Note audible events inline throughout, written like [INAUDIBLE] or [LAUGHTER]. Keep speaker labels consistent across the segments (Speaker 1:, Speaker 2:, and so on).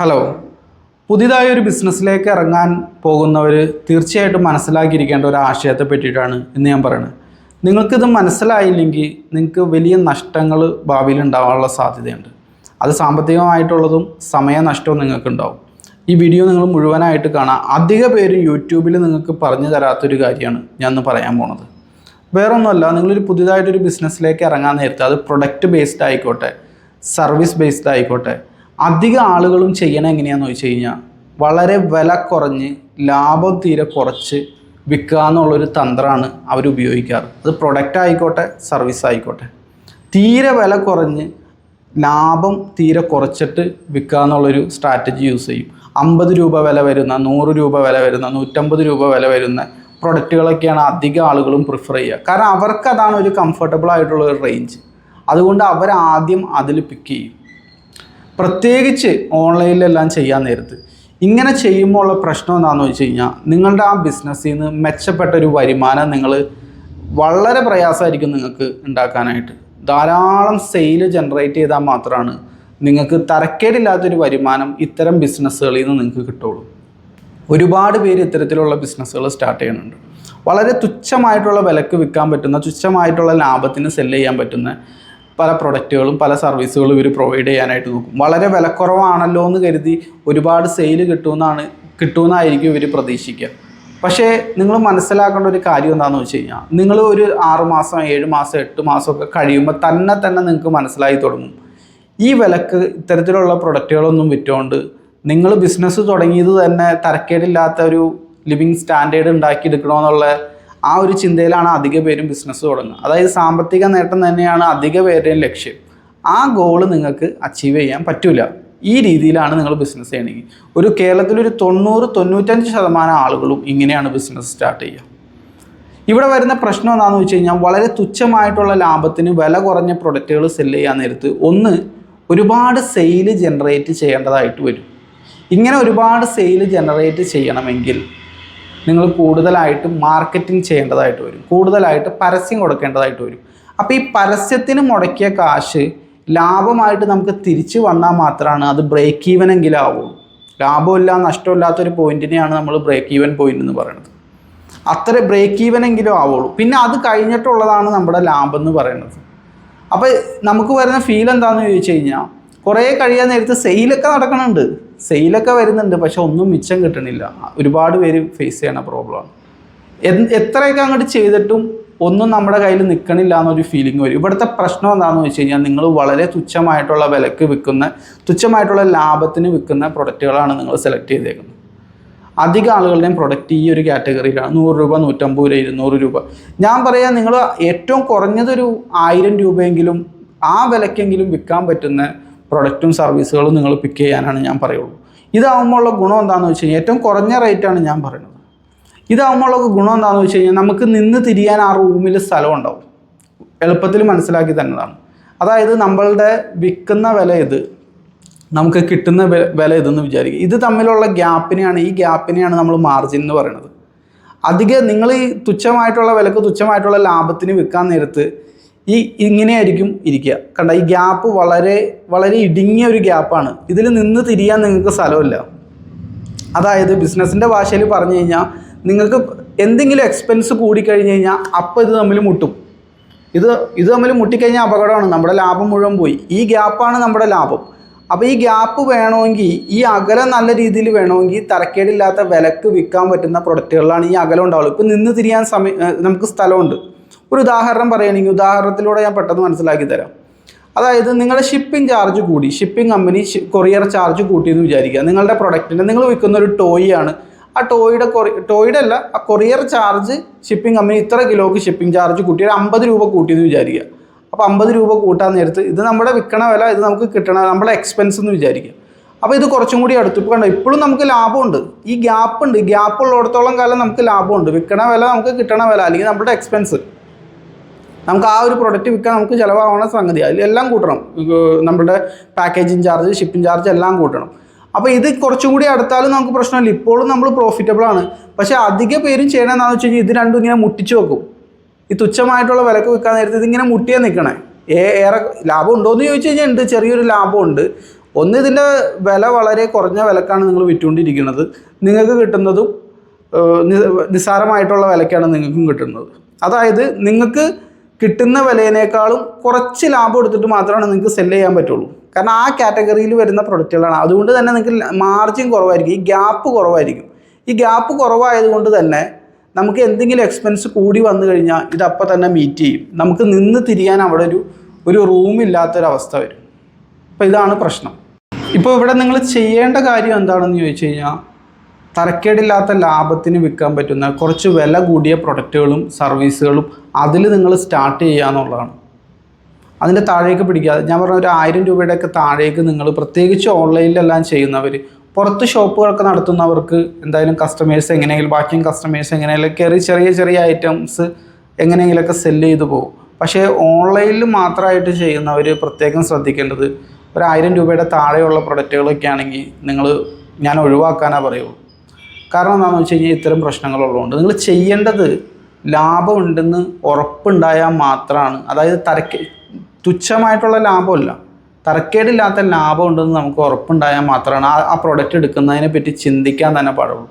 Speaker 1: Hello. പുതിയതായ ഒരു ബിസിനസ്സിലേക്ക് ഇറങ്ങാൻ പോകുന്നവർ തീർച്ചയായിട്ടും മനസ്സിലാക്കിയിരിക്കേണ്ട ഒരു ആശയത്തെ പറ്റിയിട്ടാണ് ഇന്ന് ഞാൻ പറയുന്നത് നിങ്ങൾക്കിത് മനസ്സിലായില്ലെങ്കിൽ നിങ്ങൾക്ക് വലിയ നഷ്ടങ്ങൾ ഭാവിയിൽ ഉണ്ടാകാനുള്ള സാധ്യതയുണ്ട്. അത് സാമ്പത്തികമായിട്ടുള്ളതും സമയനഷ്ടവും നിങ്ങൾക്കുണ്ടാവും. ഈ വീഡിയോ നിങ്ങൾ മുഴുവനായിട്ട് കാണാം. അധിക പേര് യൂട്യൂബിൽ നിങ്ങൾക്ക് പറഞ്ഞു തരാത്തൊരു കാര്യമാണ് ഞാൻ ഇന്ന് പറയാൻ പോണത്. വേറൊന്നുമല്ല നിങ്ങളൊരു പുതിയതായിട്ടൊരു ബിസിനസ്സിലേക്ക് ഇറങ്ങാൻ നേരത്തെ അത് പ്രൊഡക്റ്റ് ബേസ്ഡ് ആയിക്കോട്ടെ സർവീസ് ബേസ്ഡ് ആയിക്കോട്ടെ അധിക ആളുകളും ചെയ്യണത് എങ്ങനെയാന്ന് വെച്ച് കഴിഞ്ഞാൽ വളരെ വില കുറഞ്ഞ് ലാഭം തീരെ കുറച്ച് വിൽക്കുക എന്നുള്ളൊരു തന്ത്രമാണ് അവർ ഉപയോഗിക്കാറ്. അത് പ്രൊഡക്റ്റ് ആയിക്കോട്ടെ സർവീസ് ആയിക്കോട്ടെ. തീരെ വില കുറഞ്ഞ് ലാഭം തീരെ കുറച്ചിട്ട് വിൽക്കുക എന്നുള്ളൊരു സ്ട്രാറ്റജി യൂസ് ചെയ്യും. അമ്പത് രൂപ വില വരുന്ന നൂറ് രൂപ വില വരുന്ന നൂറ്റമ്പത് രൂപ വില വരുന്ന പ്രൊഡക്റ്റുകളൊക്കെയാണ് അധികം ആളുകളും പ്രിഫർ ചെയ്യുക. കാരണം അവർക്ക് അതാണ് ഒരു കംഫർട്ടബിൾ ആയിട്ടുള്ള ഒരു റേഞ്ച് അതുകൊണ്ട് അവർ ആദ്യം അതിൽ പിക്ക് ചെയ്യും. പ്രത്യേകിച്ച് ഓൺലൈനിലെല്ലാം ചെയ്യാൻ നേരത്ത്. ഇങ്ങനെ ചെയ്യുമ്പോൾ ഉള്ള പ്രശ്നം എന്താണെന്ന് വെച്ച് കഴിഞ്ഞാൽ നിങ്ങളുടെ ആ ബിസിനസ്സിൽ നിന്ന് മെച്ചപ്പെട്ട ഒരു വരുമാനം നിങ്ങൾ വളരെ പ്രയാസമായിരിക്കും നിങ്ങൾക്ക് ഉണ്ടാക്കാനായിട്ട്. ധാരാളം സെയിൽ ജനറേറ്റ് ചെയ്താൽ മാത്രമാണ് നിങ്ങൾക്ക് തരക്കേടില്ലാത്തൊരു വരുമാനം ഇത്തരം ബിസിനസ്സുകളിൽ നിന്ന് നിങ്ങൾക്ക് കിട്ടുള്ളൂ. ഒരുപാട് പേര് ഇത്തരത്തിലുള്ള ബിസിനസ്സുകൾ സ്റ്റാർട്ട് ചെയ്യുന്നുണ്ട്. വളരെ തുച്ഛമായിട്ടുള്ള വിലക്ക് വിൽക്കാൻ പറ്റുന്ന തുച്ഛമായിട്ടുള്ള ലാഭത്തിന് സെല്ല് ചെയ്യാൻ പറ്റുന്ന പല പ്രൊഡക്റ്റുകളും പല സർവീസുകളും ഇവർ പ്രൊവൈഡ് ചെയ്യാനായിട്ട് നോക്കും. വളരെ വിലക്കുറവാണല്ലോ എന്ന് കരുതി ഒരുപാട് സെയിൽ കിട്ടുമെന്നാണ് കിട്ടുമെന്നായിരിക്കും ഇവർ പ്രതീക്ഷിക്കുക. പക്ഷേ നിങ്ങൾ മനസ്സിലാക്കേണ്ട ഒരു കാര്യം എന്താണെന്ന് വെച്ച് കഴിഞ്ഞാൽ നിങ്ങൾ ഒരു ആറ് മാസം ഏഴ് മാസം എട്ട് മാസമൊക്കെ കഴിയുമ്പോൾ തന്നെ തന്നെ നിങ്ങൾക്ക് മനസ്സിലായി തുടങ്ങും. ഈ വിലക്ക് ഇത്തരത്തിലുള്ള പ്രൊഡക്റ്റുകളൊന്നും വിറ്റുകൊണ്ട് നിങ്ങൾ ബിസിനസ് തുടങ്ങിയത് തന്നെ തരക്കേടില്ലാത്ത ഒരു ലിവിങ് സ്റ്റാൻഡേർഡ് ഉണ്ടാക്കിയെടുക്കണമെന്നുള്ള ആ ഒരു ചിന്തയിലാണ് അധിക പേരും ബിസിനസ് തുടങ്ങുക. അതായത് സാമ്പത്തിക നേട്ടം തന്നെയാണ് അധിക പേരുടെയും ലക്ഷ്യം. ആ ഗോൾ നിങ്ങൾക്ക് അച്ചീവ് ചെയ്യാൻ പറ്റില്ല ഈ രീതിയിലാണ് നിങ്ങൾ ബിസിനസ് ചെയ്യണമെങ്കിൽ ഒരു കേരളത്തിലൊരു തൊണ്ണൂറ് തൊണ്ണൂറ്റഞ്ച് ശതമാനം ആളുകളും ഇങ്ങനെയാണ് ബിസിനസ് സ്റ്റാർട്ട് ചെയ്യുക. ഇവിടെ വരുന്ന പ്രശ്നം എന്താണെന്ന് വെച്ച് കഴിഞ്ഞാൽ വളരെ തുച്ഛമായിട്ടുള്ള ലാഭത്തിന് വില കുറഞ്ഞ പ്രൊഡക്റ്റുകൾ സെൽ ചെയ്യാൻ നേരത്ത് ഒന്ന് ഒരുപാട് സെയിൽ ജനറേറ്റ് ചെയ്യേണ്ടതായിട്ട് വരും. ഇങ്ങനെ ഒരുപാട് സെയിൽ ജനറേറ്റ് ചെയ്യണമെങ്കിൽ നിങ്ങൾ കൂടുതലായിട്ട് മാർക്കറ്റിംഗ് ചെയ്യേണ്ടതായിട്ട് വരും. കൂടുതലായിട്ട് പരസ്യം കൊടുക്കേണ്ടതായിട്ട് വരും. അപ്പോൾ ഈ പരസ്യത്തിന് മുടക്കിയ കാശ് ലാഭമായിട്ട് നമുക്ക് തിരിച്ചു വന്നാൽ മാത്രമാണ് അത് ബ്രേക്ക് ഈവൻ എങ്കിലും ആവുള്ളൂ. ലാഭമില്ല നഷ്ടമില്ലാത്തൊരു പോയിന്റിനെയാണ് നമ്മൾ ബ്രേക്ക് ഈവൻ പോയിന്റ് എന്ന് പറയുന്നത്. അത്ര ബ്രേക്ക് ഈവൻ എങ്കിലും ആവുള്ളൂ. പിന്നെ അത് കഴിഞ്ഞിട്ടുള്ളതാണ് നമ്മുടെ ലാഭം എന്ന് പറയുന്നത്. അപ്പോൾ നമുക്ക് വരുന്ന ഫീൽ എന്താണെന്ന് ചോദിച്ചു കഴിഞ്ഞാൽ കുറേ കഴിയാൻ നേരത്ത് സെയിലൊക്കെ നടക്കണുണ്ട്. സെയിലൊക്കെ വരുന്നുണ്ട് പക്ഷെ ഒന്നും മിച്ചം കിട്ടണില്ല. ഒരുപാട് പേര് ഫേസ് ചെയ്യണ പ്രോബ്ലമാണ് എത്രയൊക്കെ അങ്ങോട്ട് ചെയ്തിട്ടും ഒന്നും നമ്മുടെ കയ്യിൽ നിൽക്കണില്ല എന്നൊരു ഫീലിംഗ് വരും. ഇവിടുത്തെ പ്രശ്നം എന്താണെന്ന് വെച്ച് കഴിഞ്ഞാൽ നിങ്ങൾ വളരെ തുച്ഛമായിട്ടുള്ള വിലക്ക് വിൽക്കുന്ന തുച്ഛമായിട്ടുള്ള ലാഭത്തിന് വിൽക്കുന്ന പ്രൊഡക്റ്റുകളാണ് നിങ്ങൾ സെലക്ട് ചെയ്തേക്കുന്നത്. അധിക ആളുകളുടെയും പ്രൊഡക്റ്റ് ഈ ഒരു കാറ്റഗറിയിലാണ് നൂറ് രൂപ നൂറ്റമ്പത് രൂപ ഇരുന്നൂറ് രൂപ. ഞാൻ പറയാം നിങ്ങൾ ഏറ്റവും കുറഞ്ഞതൊരു ആയിരം രൂപയെങ്കിലും ആ വിലക്കെങ്കിലും വിൽക്കാൻ പറ്റുന്ന പ്രൊഡക്റ്റും സർവീസുകളും നിങ്ങൾ പിക്ക് ചെയ്യാനാണ് ഞാൻ പറയുള്ളൂ. ഇതാകുമ്പോൾ ഉള്ള ഗുണം എന്താണെന്ന് വെച്ച് കഴിഞ്ഞാൽ ഏറ്റവും കുറഞ്ഞ റേറ്റാണ് ഞാൻ പറയുന്നത്. ഇതാകുമ്പോൾ ഉള്ള ഗുണം എന്താണെന്ന് വെച്ച് കഴിഞ്ഞാൽ നമുക്ക് നിന്ന് തിരിയാൻ ആ റൂമിൽ സ്ഥലം ഉണ്ടാവും. എളുപ്പത്തിൽ മനസ്സിലാക്കി തന്നതാണ് അതായത് നമ്മളുടെ വിൽക്കുന്ന വില ഇത് നമുക്ക് കിട്ടുന്ന വില ഇതെന്ന് വിചാരിക്കുക. ഇത് തമ്മിലുള്ള ഗ്യാപ്പിനെയാണ് ഈ ഗ്യാപ്പിനെയാണ് നമ്മൾ മാർജിൻ എന്ന് പറയുന്നത്. അധികം നിങ്ങൾ ഈ തുച്ഛമായിട്ടുള്ള വിലക്ക് തുച്ഛമായിട്ടുള്ള ലാഭത്തിന് വിൽക്കാൻ നേരത്ത് ഈ ഇങ്ങനെയായിരിക്കും ഇരിക്കുക. കണ്ട ഈ ഗ്യാപ്പ് വളരെ വളരെ ഇടുങ്ങിയ ഒരു ഗ്യാപ്പാണ് ഇതിൽ നിന്ന് തിരിയാൻ നിങ്ങൾക്ക് സ്ഥലമില്ല. അതായത് ബിസിനസ്സിന്റെ ഭാഷയിൽ പറഞ്ഞു കഴിഞ്ഞാൽ നിങ്ങൾക്ക് എന്തെങ്കിലും എക്സ്പെൻസ് കൂടിക്കഴിഞ്ഞ് കഴിഞ്ഞാൽ അപ്പോൾ ഇത് തമ്മിൽ മുട്ടും. ഇത് ഇത് തമ്മിൽ മുട്ടിക്കഴിഞ്ഞാൽ അപകടമാണ്. നമ്മുടെ ലാഭം മുഴുവൻ പോയി. ഈ ഗ്യാപ്പാണ് നമ്മുടെ ലാഭം. അപ്പോൾ ഈ ഗ്യാപ്പ് വേണമെങ്കിൽ ഈ അകലം നല്ല രീതിയിൽ വേണമെങ്കിൽ തരക്കേടില്ലാത്ത വിലക്ക് വിൽക്കാൻ പറ്റുന്ന പ്രൊഡക്റ്റുകളിലാണ് ഈ അകലം ഉണ്ടാവുള്ളൂ. ഇപ്പോൾ നിന്ന് തിരിയാൻ സമയം നമുക്ക് സ്ഥലമുണ്ട്. ഒരു ഉദാഹരണം പറയുകയാണെങ്കിൽ ഉദാഹരണത്തിലൂടെ ഞാൻ പെട്ടെന്ന് മനസ്സിലാക്കി തരാം. അതായത് നിങ്ങളുടെ ഷിപ്പിംഗ് ചാർജ് കൂടി ഷിപ്പിംഗ് കമ്പനി കൊറിയർ ചാർജ് കൂട്ടിയെന്ന് വിചാരിക്കുക. നിങ്ങളുടെ പ്രൊഡക്റ്റിന്റെ നിങ്ങൾ വിൽക്കുന്ന ഒരു ടോയ് ആണ് ആ ടോയുടെ കൊറി ടോയുടെ അല്ല ആ കൊറിയർ ചാർജ് ഷിപ്പിംഗ് കമ്പനി ഇത്ര കിലോക്ക് ഷിപ്പിംഗ് ചാർജ് കൂട്ടി ഒരു അമ്പത് രൂപ കൂട്ടിയെന്ന് വിചാരിക്കുക. അപ്പോൾ അമ്പത് രൂപ കൂട്ടാൻ നേരത്ത് ഇത് നമ്മുടെ വിൽക്കണ വില ഇത് നമുക്ക് കിട്ടണ നമ്മുടെ എക്സ്പെൻസ് എന്ന് വിചാരിക്കുക. അപ്പോൾ ഇത് കുറച്ചും കൂടി അടുത്ത് ഇപ്പോൾ കണ്ടോ? ഇപ്പോഴും നമുക്ക് ലാഭമുണ്ട്. ഈ ഗ്യാപ്പ് ഉണ്ട്. ഗ്യാപ്പ് ഉള്ളിടത്തോളം കാലം നമുക്ക് ലാഭമുണ്ട്. വിൽക്കണ വില നമുക്ക് കിട്ടണ വില അല്ലെങ്കിൽ നമ്മുടെ എക്സ്പെൻസ് നമുക്ക് ആ ഒരു പ്രൊഡക്റ്റ് വിൽക്കാൻ നമുക്ക് ചിലവാകണ സംഗതി. അതിലെല്ലാം കൂട്ടണം. നമ്മുടെ പാക്കേജിങ് ചാർജ് ഷിപ്പിംഗ് ചാർജ് എല്ലാം കൂട്ടണം. അപ്പോൾ ഇത് കുറച്ചും കൂടി അടുത്താലും നമുക്ക് പ്രശ്നമില്ല. ഇപ്പോഴും നമ്മൾ പ്രോഫിറ്റബിൾ ആണ്. പക്ഷേ അധിക പേരും ചെയ്യണമെന്നാന്ന് വെച്ച് കഴിഞ്ഞാൽ ഇത് രണ്ടും ഇങ്ങനെ മുട്ടിച്ച് വെക്കും. ഈ തുച്ഛമായിട്ടുള്ള വിലക്ക് വിൽക്കാൻ നേരത്തെ ഇതിങ്ങനെ മുട്ടിയാൽ നിൽക്കണേ ഏറെ ലാഭം ഉണ്ടോ എന്ന് ചോദിച്ചു കഴിഞ്ഞാൽ ഉണ്ട്. ചെറിയൊരു ലാഭമുണ്ട്. ഒന്ന് ഇതിന്റെ വില വളരെ കുറഞ്ഞ വിലക്കാണ് നിങ്ങൾ വിറ്റുകൊണ്ടിരിക്കുന്നത്. നിങ്ങൾക്ക് കിട്ടുന്നതും നിസ്സാരമായിട്ടുള്ള വിലക്കാണ് നിങ്ങൾക്കും കിട്ടുന്നത്. അതായത് നിങ്ങൾക്ക് കിട്ടുന്ന വിലയേക്കാളും കുറച്ച് ലാഭം എടുത്തിട്ട് മാത്രമാണ് നിങ്ങൾക്ക് സെല്ല് ചെയ്യാൻ പറ്റുള്ളൂ. കാരണം ആ കാറ്റഗറിയിൽ വരുന്ന പ്രൊഡക്റ്റുകളാണ് അതുകൊണ്ട് തന്നെ നിങ്ങൾക്ക് മാർജിൻ കുറവായിരിക്കും. ഈ ഗ്യാപ്പ് കുറവായിരിക്കും. ഈ ഗ്യാപ്പ് കുറവായതുകൊണ്ട് തന്നെ നമുക്ക് എന്തെങ്കിലും എക്സ്പെൻസ് കൂടി വന്നു കഴിഞ്ഞാൽ ഇതപ്പം തന്നെ മീറ്റ് ചെയ്യും. നമുക്ക് നിന്ന് തിരിയാൻ അവിടെ ഒരു ഒരു റൂമില്ലാത്തൊരവസ്ഥ വരും. അപ്പോൾ ഇതാണ് പ്രശ്നം. ഇപ്പോൾ ഇവിടെ നിങ്ങൾ ചെയ്യേണ്ട കാര്യം എന്താണെന്ന് ചോദിച്ചു കഴിഞ്ഞാൽ തരക്കേടില്ലാത്ത ലാഭത്തിന് വിൽക്കാൻ പറ്റുന്ന കുറച്ച് വില കൂടിയ പ്രൊഡക്റ്റുകളും സർവീസുകളും അതിൽ നിങ്ങൾ സ്റ്റാർട്ട് ചെയ്യുക എന്നുള്ളതാണ്. അതിന്റെ താഴേക്ക് പിടിക്കാതെ ഞാൻ പറഞ്ഞ ഒരു ആയിരം രൂപയുടെയൊക്കെ താഴേക്ക് നിങ്ങൾ പ്രത്യേകിച്ച് ഓൺലൈനിലെല്ലാം ചെയ്യുന്നവർ പുറത്ത് ഷോപ്പുകളൊക്കെ നടത്തുന്നവർക്ക് എന്തായാലും കസ്റ്റമേഴ്സ് എങ്ങനെയെങ്കിലും ബാക്കിയും കസ്റ്റമേഴ്സ് എങ്ങനെയെങ്കിലും കയറി ചെറിയ ചെറിയ ഐറ്റംസ് എങ്ങനെയെങ്കിലുമൊക്കെ സെല്ല് ചെയ്തു പോകും. പക്ഷേ ഓൺലൈനിൽ മാത്രമായിട്ട് ചെയ്യുന്നവർ പ്രത്യേകം ശ്രദ്ധിക്കേണ്ടത് ഒരു ആയിരം രൂപയുടെ താഴെയുള്ള പ്രൊഡക്റ്റുകളൊക്കെ ആണെങ്കിൽ നിങ്ങൾ ഞാൻ ഒഴിവാക്കാനാണ് പറയുള്ളൂ. കാരണം എന്താണെന്ന് വെച്ച് കഴിഞ്ഞാൽ ഇത്തരം പ്രശ്നങ്ങളുള്ളതുകൊണ്ട് നിങ്ങൾ ചെയ്യേണ്ടത് ലാഭമുണ്ടെന്ന് ഉറപ്പുണ്ടായാൽ മാത്രമാണ്. അതായത് തരക്കേ തുച്ഛമായിട്ടുള്ള ലാഭമല്ല. തരക്കേടില്ലാത്ത ലാഭം ഉണ്ടെന്ന് നമുക്ക് ഉറപ്പുണ്ടായാൽ മാത്രമാണ് ആ ആ പ്രൊഡക്റ്റ് എടുക്കുന്നതിനെ പറ്റി ചിന്തിക്കാൻ തന്നെ പാടുള്ളൂ.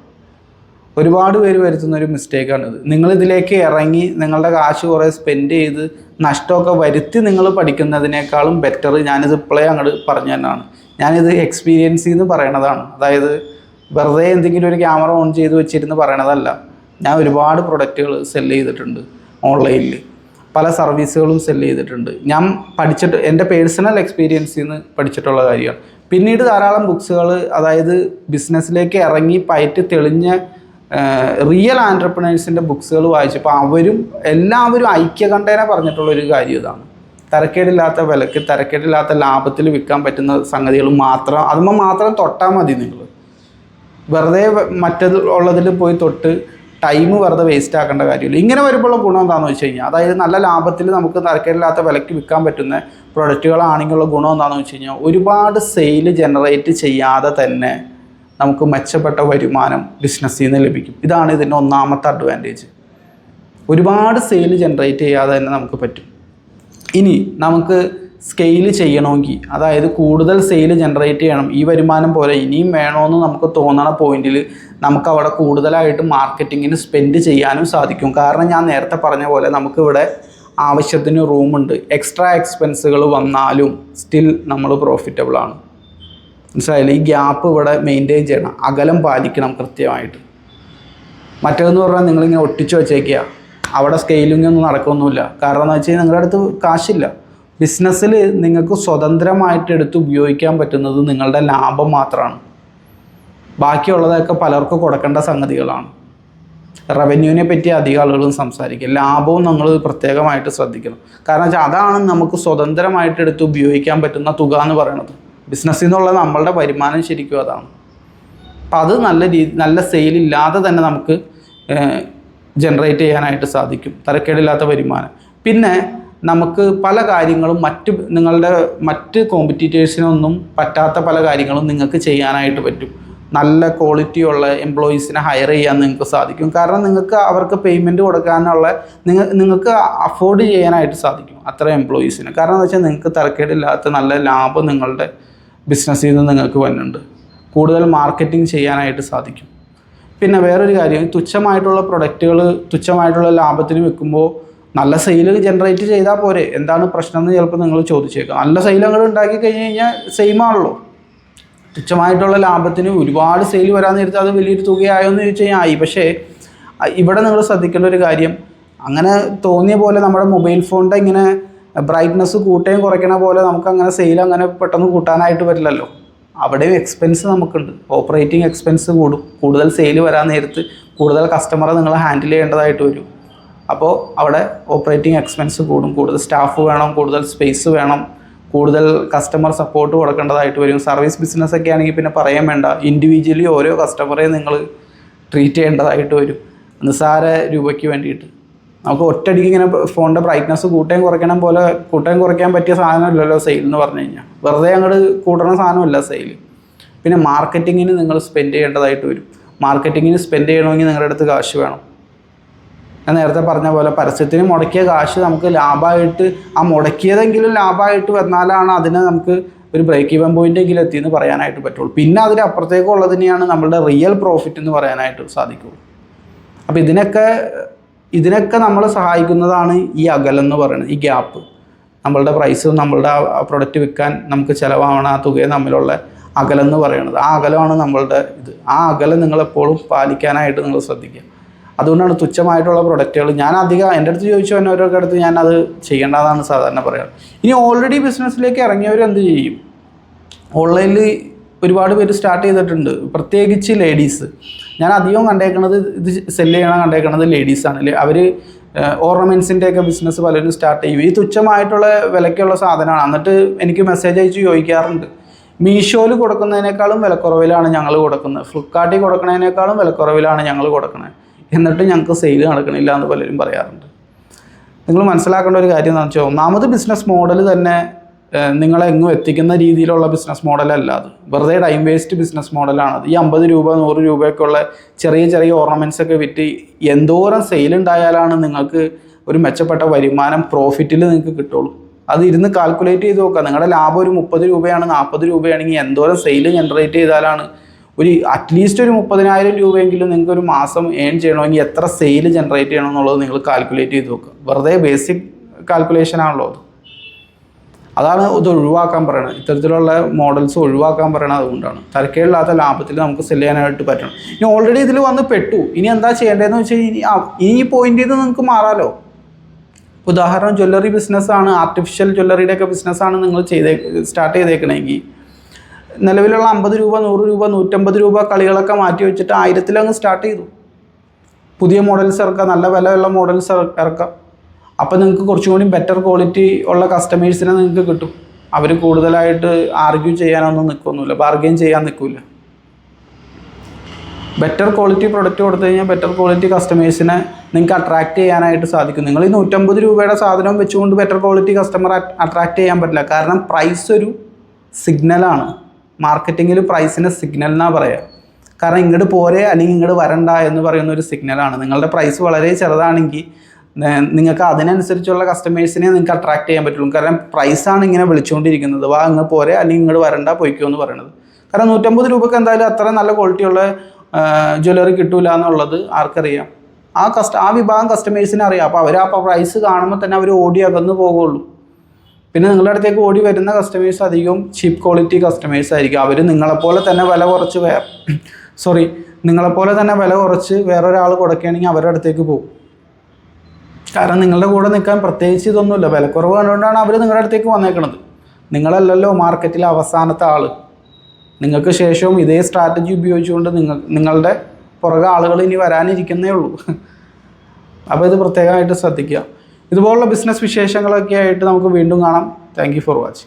Speaker 1: ഒരുപാട് പേര് വരുത്തുന്ന ഒരു മിസ്റ്റേക്കാണിത് നിങ്ങൾ ഇതിലേക്ക് ഇറങ്ങി നിങ്ങളുടെ കാശ് കുറേ സ്പെൻഡ് ചെയ്ത് നഷ്ടമൊക്കെ വരുത്തി നിങ്ങൾ പഠിക്കുന്നതിനേക്കാളും ബെറ്റർ ഞാനിത് ഇപ്പോഴേ അങ്ങോട്ട് പറഞ്ഞു തന്നെയാണ് ഞാനിത് എക്സ്പീരിയൻസ് ചെയ്ത് പറയണതാണ്. അതായത് വെറുതെ എന്തെങ്കിലും ഒരു ക്യാമറ ഓൺ ചെയ്ത് വെച്ചിരുന്ന് പറയണതല്ല. ഞാൻ ഒരുപാട് പ്രൊഡക്റ്റുകൾ സെൽ ചെയ്തിട്ടുണ്ട് ഓൺലൈനിൽ പല സർവീസുകളും സെൽ ചെയ്തിട്ടുണ്ട്. ഞാൻ പഠിച്ചിട്ട് എന്റെ പേഴ്സണൽ എക്സ്പീരിയൻസിൽ നിന്ന് പഠിച്ചിട്ടുള്ള കാര്യമാണ്. പിന്നീട് ധാരാളം ബുക്സുകൾ അതായത് ബിസിനസ്സിലേക്ക് ഇറങ്ങി പയറ്റ് തെളിഞ്ഞ റിയൽ ആന്റർപ്രണേഴ്സിന്റെ ബുക്സുകൾ വായിച്ചപ്പോൾ അവരും എല്ലാവരും ഐക്യകണ്ഠേന പറഞ്ഞിട്ടുള്ള ഒരു കാര്യം ഇതാണ്. തരക്കേടില്ലാത്ത വിലക്ക് തരക്കേടില്ലാത്ത ലാഭത്തിൽ വിൽക്കാൻ പറ്റുന്ന സംഗതികൾ മാത്രം അതുമ്പോൾ മാത്രം തൊട്ടാൽ മതി നിങ്ങൾ വെറുതെ മറ്റത് ഉള്ളതിൽ പോയി തൊട്ട് ടൈം വെറുതെ വേസ്റ്റ് ആക്കേണ്ട കാര്യമില്ല. ഇങ്ങനെ വരുമ്പോഴുള്ള ഗുണം എന്താണെന്ന് വെച്ച് കഴിഞ്ഞാൽ അതായത് നല്ല ലാഭത്തിൽ നമുക്ക് തരക്കേടില്ലാത്ത വിലയ്ക്ക് വിൽക്കാൻ പറ്റുന്ന പ്രൊഡക്റ്റുകളാണെങ്കിലുള്ള ഗുണം എന്താണെന്ന് വെച്ച് കഴിഞ്ഞാൽ ഒരുപാട് സെയിൽ ജനറേറ്റ് ചെയ്യാതെ തന്നെ നമുക്ക് മെച്ചപ്പെട്ട വരുമാനം ബിസിനസ്സിൽ നിന്ന് ലഭിക്കും. ഇതാണ് ഇതിന്റെ ഒന്നാമത്തെ അഡ്വാന്റേജ് ഒരുപാട് സെയിൽ ജനറേറ്റ് ചെയ്യാതെ തന്നെ നമുക്ക് പറ്റും. ഇനി നമുക്ക് സ്കെയിൽ ചെയ്യണമെങ്കിൽ അതായത് കൂടുതൽ സെയിൽ ജനറേറ്റ് ചെയ്യണം ഈ വരുമാനം പോലെ ഇനിയും വേണമെന്ന് നമുക്ക് തോന്നണ പോയിന്റിൽ നമുക്ക് അവിടെ കൂടുതലായിട്ട് മാർക്കറ്റിങ്ങിന് സ്പെൻഡ് ചെയ്യാനും സാധിക്കും. കാരണം ഞാൻ നേരത്തെ പറഞ്ഞ പോലെ നമുക്കിവിടെ ആവശ്യത്തിന് റൂമുണ്ട് എക്സ്ട്രാ എക്സ്പെൻസുകൾ വന്നാലും സ്റ്റിൽ നമ്മൾ പ്രോഫിറ്റബിൾ ആണ്. മനസ്സിലായാലും ഈ ഗ്യാപ്പ് ഇവിടെ മെയിന്റെയിൻ ചെയ്യണം. അകലം പാലിക്കണം കൃത്യമായിട്ട്. മറ്റേതെന്ന് പറഞ്ഞാൽ നിങ്ങളിങ്ങനെ ഒട്ടിച്ചു വെച്ചേക്കുക. അവിടെ സ്കെയിലിംഗ് ഒന്നും നടക്കൊന്നുമില്ല. കാരണം എന്ന് വെച്ചാൽ നിങ്ങളുടെ അടുത്ത് കാശില്ല. ബിസിനസ്സിൽ നിങ്ങൾക്ക് സ്വതന്ത്രമായിട്ട് എടുത്ത് ഉപയോഗിക്കാൻ പറ്റുന്നത് നിങ്ങളുടെ ലാഭം മാത്രമാണ്. ബാക്കിയുള്ളതൊക്കെ പലർക്കും കൊടുക്കേണ്ട സംഗതികളാണ്. റവന്യൂവിനെ പറ്റി അധികം ആളുകളും സംസാരിക്കും ലാഭവും നമ്മൾ പ്രത്യേകമായിട്ട് ശ്രദ്ധിക്കണം. കാരണം വെച്ചാൽ അതാണ് നമുക്ക് സ്വതന്ത്രമായിട്ട് എടുത്ത് ഉപയോഗിക്കാൻ പറ്റുന്ന തുക എന്ന് പറയുന്നത് ബിസിനസ്സിൽ നിന്നുള്ള നമ്മളുടെ വരുമാനം ശരിക്കും അതാണ്. അപ്പം അത് നല്ല രീതി നല്ല സെയിൽ ഇല്ലാതെ തന്നെ നമുക്ക് ജനറേറ്റ് ചെയ്യാനായിട്ട് സാധിക്കും. തരക്കേടില്ലാത്ത വരുമാനം. പിന്നെ നമുക്ക് പല കാര്യങ്ങളും മറ്റ് നിങ്ങളുടെ മറ്റ് കോമ്പറ്റീറ്റേഴ്സിനൊന്നും പറ്റാത്ത പല കാര്യങ്ങളും നിങ്ങൾക്ക് ചെയ്യാനായിട്ട് പറ്റും. നല്ല ക്വാളിറ്റിയുള്ള എംപ്ലോയീസിനെ ഹയർ ചെയ്യാൻ നിങ്ങൾക്ക് സാധിക്കും. കാരണം നിങ്ങൾക്ക് അവർക്ക് പേയ്മെന്റ് കൊടുക്കാനുള്ള നിങ്ങൾ നിങ്ങൾക്ക് അഫോർഡ് ചെയ്യാനായിട്ട് സാധിക്കും അത്ര എംപ്ലോയീസിന് കാരണം എന്ന് വെച്ചാൽ നിങ്ങൾക്ക് തിരക്കേടില്ലാത്ത നല്ല ലാഭം നിങ്ങളുടെ ബിസിനസ്സിൽ നിന്ന് നിങ്ങൾക്ക് വരുന്നുണ്ട്. കൂടുതൽ മാർക്കറ്റിംഗ് ചെയ്യാനായിട്ട് സാധിക്കും. പിന്നെ വേറൊരു കാര്യം തുച്ഛമായിട്ടുള്ള പ്രൊഡക്റ്റുകൾ തുച്ഛമായിട്ടുള്ള ലാഭത്തിന് വെക്കുമ്പോൾ നല്ല സെയിൽ ജനറേറ്റ് ചെയ്താൽ പോരെ. എന്താണ് പ്രശ്നം എന്ന് ചിലപ്പോൾ നിങ്ങൾ ചോദിച്ചേക്കാം. നല്ല സെയിൽ അങ്ങോട്ട് ഉണ്ടാക്കി കഴിഞ്ഞ് കഴിഞ്ഞാൽ സെയിം ആണല്ലോ. തുച്ഛമായിട്ടുള്ള ലാഭത്തിന് ഒരുപാട് സെയിൽ വരാൻ നേരത്തെ അത് വലിയൊരു തുകയായോ എന്ന് ചോദിച്ചു കഴിഞ്ഞാൽ ആയി. പക്ഷേ ഇവിടെ നിങ്ങൾ ശ്രദ്ധിക്കേണ്ട ഒരു കാര്യം. അങ്ങനെ തോന്നിയ പോലെ നമ്മുടെ മൊബൈൽ ഫോണിന്റെ ഇങ്ങനെ ബ്രൈറ്റ്നസ് കൂട്ടുകയും കുറയ്ക്കണ പോലെ നമുക്ക് അങ്ങനെ സെയിൽ അങ്ങനെ പെട്ടെന്ന് കൂട്ടാനായിട്ട് പറ്റില്ലല്ലോ. അവിടെയും എക്സ്പെൻസ് നമുക്കുണ്ട്. ഓപ്പറേറ്റിംഗ് എക്സ്പെൻസ് കൂടും. കൂടുതൽ സെയിൽ വരാൻ നേരത്ത് കൂടുതൽ കസ്റ്റമറെ നിങ്ങൾ ഹാൻഡിൽ ചെയ്യേണ്ടതായിട്ട് വരും. അപ്പോൾ അവിടെ ഓപ്പറേറ്റിംഗ് എക്സ്പെൻസ് കൂടും. കൂടുതൽ സ്റ്റാഫ് വേണം കൂടുതൽ സ്പേസ് വേണം. കൂടുതൽ കസ്റ്റമർ സപ്പോർട്ട് കൊടുക്കേണ്ടതായിട്ട് വരും. സർവീസ് ബിസിനസ് ഒക്കെ ആണെങ്കിൽ പിന്നെ പറയാൻ വേണ്ട. ഇൻഡിവിജ്വലി ഓരോ കസ്റ്റമറെയും നിങ്ങൾ ട്രീറ്റ് ചെയ്യേണ്ടതായിട്ട് വരും. നിസ്സാര രൂപയ്ക്ക് വേണ്ടിയിട്ട്. നമുക്ക് ഒറ്റയടിക്ക് ഇങ്ങനെ ഫോണിന്റെ ബ്രൈറ്റ്നസ് കൂട്ടുകയും കുറയ്ക്കണം പോലെ കൂട്ടുകയും കുറയ്ക്കാൻ പറ്റിയ സാധനമല്ലല്ലോ സെയിൽ എന്ന് പറഞ്ഞു കഴിഞ്ഞാൽ വെറുതെ അങ്ങോട്ട് കൂട്ടണ സാധനമല്ല സെയിൽ പിന്നെ മാർക്കറ്റിങ്ങിന് നിങ്ങൾ സ്പെൻഡ് ചെയ്യേണ്ടതായിട്ട് വരും. മാർക്കറ്റിങ്ങിന് സ്പെൻഡ് ചെയ്യണമെങ്കിൽ നിങ്ങളുടെ അടുത്ത് കാശ് വേണം. ഞാൻ നേരത്തെ പറഞ്ഞ പോലെ പരസ്യത്തിന് മുടക്കിയ കാശ് നമുക്ക് ലാഭമായിട്ട് ആ മുടക്കിയതെങ്കിലും ലാഭമായിട്ട് വന്നാലാണ് അതിനെ നമുക്ക് ഒരു ബ്രേക്ക് ഈവൻ പോയിന്റെങ്കിലും എത്തി എന്ന് പറയാനായിട്ട് പറ്റുള്ളൂ. പിന്നെ അതിനപ്പുറത്തേക്കുള്ളതിനെയാണ് നമ്മളുടെ റിയൽ പ്രോഫിറ്റ് എന്ന് പറയാനായിട്ട് സാധിക്കുള്ളൂ അപ്പോൾ ഇതിനൊക്കെ ഇതിനൊക്കെ നമ്മളെ സഹായിക്കുന്നതാണ് ഈ അകലം എന്ന് പറയുന്നത് ഈ ഗ്യാപ്പ് നമ്മളുടെ പ്രൈസ് നമ്മളുടെ പ്രൊഡക്റ്റ് വിൽക്കാൻ നമുക്ക് ചിലവാവണ ആ തുകയെ തമ്മിലുള്ള അകലം എന്ന് പറയുന്നത്. ആ അകലമാണ് നമ്മളുടെ ഇത്. ആ അകലം നിങ്ങളെപ്പോഴും പാലിക്കാനായിട്ട് നിങ്ങൾ ശ്രദ്ധിക്കുക. അതുകൊണ്ടാണ് തുച്ഛമായിട്ടുള്ള പ്രൊഡക്റ്റുകൾ ഞാൻ അധികം എന്റെ അടുത്ത് ചോദിച്ചു വന്നവരൊക്കെ അടുത്ത് ഞാൻ അത് ചെയ്യേണ്ടതാണ് സാധാരണ പറയാറ്. ഇനി ഓൾറെഡി ബിസിനസ്സിലേക്ക് ഇറങ്ങിയവർ എന്ത് ചെയ്യും? ഓൺലൈനിൽ ഒരുപാട് പേര് സ്റ്റാർട്ട് ചെയ്തിട്ടുണ്ട്. പ്രത്യേകിച്ച് ലേഡീസ് ഞാൻ അധികം കണ്ടേക്കണത് ഇത് സെൽ ചെയ്യണം കണ്ടേക്കണത് ലേഡീസാണ് അവർ ഓർണമെൻസിന്റെയൊക്കെ ബിസിനസ് പലരും സ്റ്റാർട്ട് ചെയ്യും. ഈ തുച്ഛമായിട്ടുള്ള വിലയ്ക്കുള്ള സാധനമാണ്. എന്നിട്ട് എനിക്ക് മെസ്സേജ് അയച്ച് ചോദിക്കാറുണ്ട്. മീഷോയിൽ കൊടുക്കുന്നതിനേക്കാളും വിലക്കുറവിലാണ് ഞങ്ങൾ കൊടുക്കുന്നത്. ഫ്ലിപ്കാർട്ടിൽ കൊടുക്കുന്നതിനേക്കാളും വിലക്കുറവിലാണ് ഞങ്ങൾ കൊടുക്കുന്നത്. എന്നിട്ട് ഞങ്ങൾക്ക് സെയിൽ നടക്കണില്ല എന്ന് പലരും പറയാറുണ്ട്. നിങ്ങൾ മനസ്സിലാക്കേണ്ട ഒരു കാര്യം എന്താണെന്ന് വെച്ചാൽ ഒന്നാമത് ബിസിനസ് മോഡൽ തന്നെ നിങ്ങളെ എങ്ങും എത്തിക്കുന്ന രീതിയിലുള്ള ബിസിനസ് മോഡലല്ല അത്. വെറുതെ ടൈം വേസ്റ്റ് ബിസിനസ് മോഡലാണത് ഈ അമ്പത് രൂപ നൂറ് രൂപയൊക്കെ ഉള്ള ചെറിയ ചെറിയ ഓർണമെന്റ്സ് ഒക്കെ വിറ്റ് എന്തോരം സെയിൽ ഉണ്ടായാലാണ് നിങ്ങൾക്ക് ഒരു മെച്ചപ്പെട്ട വരുമാനം പ്രോഫിറ്റിൽ നിങ്ങൾക്ക് കിട്ടുള്ളൂ. അത് ഇരുന്ന് കാൽക്കുലേറ്റ് ചെയ്ത് നോക്കുക. നിങ്ങളുടെ ലാഭം ഒരു മുപ്പത് രൂപയാണ് നാൽപ്പത് രൂപയാണെങ്കിൽ എന്തോരം സെയിൽ ജനറേറ്റ് ചെയ്താലാണ് ഒരു അറ്റ്ലീസ്റ്റ് ഒരു മുപ്പതിനായിരം രൂപയെങ്കിലും നിങ്ങൾക്ക് ഒരു മാസം ഏൺ ചെയ്യണമെങ്കിൽ എത്ര സെയിൽ ജനറേറ്റ് ചെയ്യണം എന്നുള്ളത് നിങ്ങൾ കാൽക്കുലേറ്റ് ചെയ്ത് നോക്കുക വെറുതെ ബേസിക് കാൽക്കുലേഷൻ ആണല്ലോ അത്. അതാണ് ഇത് ഒഴിവാക്കാൻ പറയണത്. ഇത്തരത്തിലുള്ള മോഡൽസ് ഒഴിവാക്കാൻ പറയണത് അതുകൊണ്ടാണ്. തരക്കേടില്ലാത്ത ലാഭത്തിൽ നമുക്ക് സെൽ ചെയ്യാനായിട്ട് പറ്റണം. ഇനി ഓൾറെഡി ഇതിൽ വന്ന് പെട്ടു. ഇനി എന്താ ചെയ്യേണ്ടതെന്ന് വെച്ചാൽ കഴിഞ്ഞാൽ ഇനി ഈ പോയിന്റിൽ നിന്ന് നിങ്ങൾക്ക് മാറാലോ. ഉദാഹരണം ജ്വല്ലറി ബിസിനസ്സാണ് ആർട്ടിഫിഷ്യൽ ജ്വല്ലറിയുടെ ഒക്കെ ബിസിനസ്സാണ് നിങ്ങൾ ചെയ്തേ സ്റ്റാർട്ട് ചെയ്തേക്കണമെങ്കിൽ നിലവിലുള്ള അമ്പത് രൂപ നൂറ് രൂപ നൂറ്റമ്പത് രൂപ കളികളൊക്കെ മാറ്റി വെച്ചിട്ട് ആയിരത്തിലങ്ങ് സ്റ്റാർട്ട് ചെയ്തു. പുതിയ മോഡൽസ് ഇറക്കാം നല്ല വിലയുള്ള മോഡൽസ് ഇറക്കാം അപ്പോൾ നിങ്ങൾക്ക് കുറച്ചും കൂടി ബെറ്റർ ക്വാളിറ്റി ഉള്ള കസ്റ്റമേഴ്സിനെ നിങ്ങൾക്ക് കിട്ടും. അവർ കൂടുതലായിട്ട് ആർഗ്യൂ ചെയ്യാനൊന്നും നിൽക്കൊന്നുമില്ല ബാർഗെയിൻ ചെയ്യാൻ നിൽക്കില്ല ബെറ്റർ ക്വാളിറ്റി പ്രൊഡക്റ്റ് കൊടുത്തു കഴിഞ്ഞാൽ ബെറ്റർ ക്വാളിറ്റി കസ്റ്റമേഴ്സിനെ നിങ്ങൾക്ക് അട്രാക്ട് ചെയ്യാനായിട്ട് സാധിക്കും. നിങ്ങൾ ഈ നൂറ്റമ്പത് രൂപയുടെ സാധനം വെച്ചുകൊണ്ട് ബെറ്റർ ക്വാളിറ്റി കസ്റ്റമർ അട്രാക്ട് ചെയ്യാൻ പറ്റില്ല. കാരണം പ്രൈസ് ഒരു സിഗ്നലാണ് മാർക്കറ്റിങ്ങിൽ പ്രൈസിനെ സിഗ്നൽ എന്നാണ് പറയുക കാരണം ഇങ്ങോട്ട് പോരെ അല്ലെങ്കിൽ ഇങ്ങോട്ട് വരണ്ട എന്ന് പറയുന്ന ഒരു സിഗ്നലാണ് നിങ്ങളുടെ പ്രൈസ് വളരെ ചെറുതാണെങ്കിൽ നിങ്ങൾക്ക് അതിനനുസരിച്ചുള്ള കസ്റ്റമേഴ്സിനെ നിങ്ങൾക്ക് അട്രാക്ട് ചെയ്യാൻ പറ്റുള്ളൂ. കാരണം പ്രൈസാണ് ഇങ്ങനെ വിളിച്ചുകൊണ്ടിരിക്കുന്നത്. വാ ഇങ്ങ് പോരെ അല്ലെങ്കിൽ ഇങ്ങോട്ട് വരണ്ട പോയിക്കോ എന്ന് പറയുന്നത്. കാരണം നൂറ്റമ്പത് രൂപയ്ക്ക് എന്തായാലും അത്ര നല്ല ക്വാളിറ്റിയുള്ള ജ്വല്ലറി കിട്ടൂല എന്നുള്ളത് ആർക്കറിയാം. ആ കസ്റ്റ ആ വിഭാഗം കസ്റ്റമേഴ്സിനെ അറിയാം. അപ്പോൾ അവർ ആ പ്രൈസ് കാണുമ്പോൾ തന്നെ അവർ ഓടി അകന്ന് പോകുള്ളൂ. പിന്നെ നിങ്ങളുടെ അടുത്തേക്ക് ഓടി വരുന്ന കസ്റ്റമേഴ്സ് അധികവും ചീപ്പ് ക്വാളിറ്റി കസ്റ്റമേഴ്സ് ആയിരിക്കും. അവർ നിങ്ങളെപ്പോലെ തന്നെ വില കുറച്ച് വേറെ സോറി [CLEARS THROAT] നിങ്ങളെപ്പോലെ തന്നെ വില കുറച്ച് വേറൊരാൾ കൊടുക്കുകയാണെങ്കിൽ അവരുടെ അടുത്തേക്ക് പോകും. കാരണം നിങ്ങളുടെ കൂടെ നിൽക്കാൻ പ്രത്യേകിച്ച് ഇതൊന്നുമില്ല. വിലക്കുറവ് കണ്ടുകൊണ്ടാണ് അവർ നിങ്ങളുടെ അടുത്തേക്ക് വന്നേക്കുന്നത് നിങ്ങളല്ലല്ലോ മാർക്കറ്റിലെ അവസാനത്തെ ആൾ നിങ്ങൾക്ക് ശേഷവും ഇതേ സ്ട്രാറ്റജി ഉപയോഗിച്ചുകൊണ്ട് നിങ്ങൾ നിങ്ങളുടെ പുറകെ ആളുകൾ ഇനി വരാനിരിക്കുന്നേ ഉള്ളൂ. [LAUGHS] അപ്പോൾ ഇത് പ്രത്യേകമായിട്ട് ശ്രദ്ധിക്കുക. ഇതുപോലുള്ള ബിസിനസ് വിശേഷങ്ങളൊക്കെ ആയിട്ട് നമുക്ക് വീണ്ടും കാണാം. Thank for watching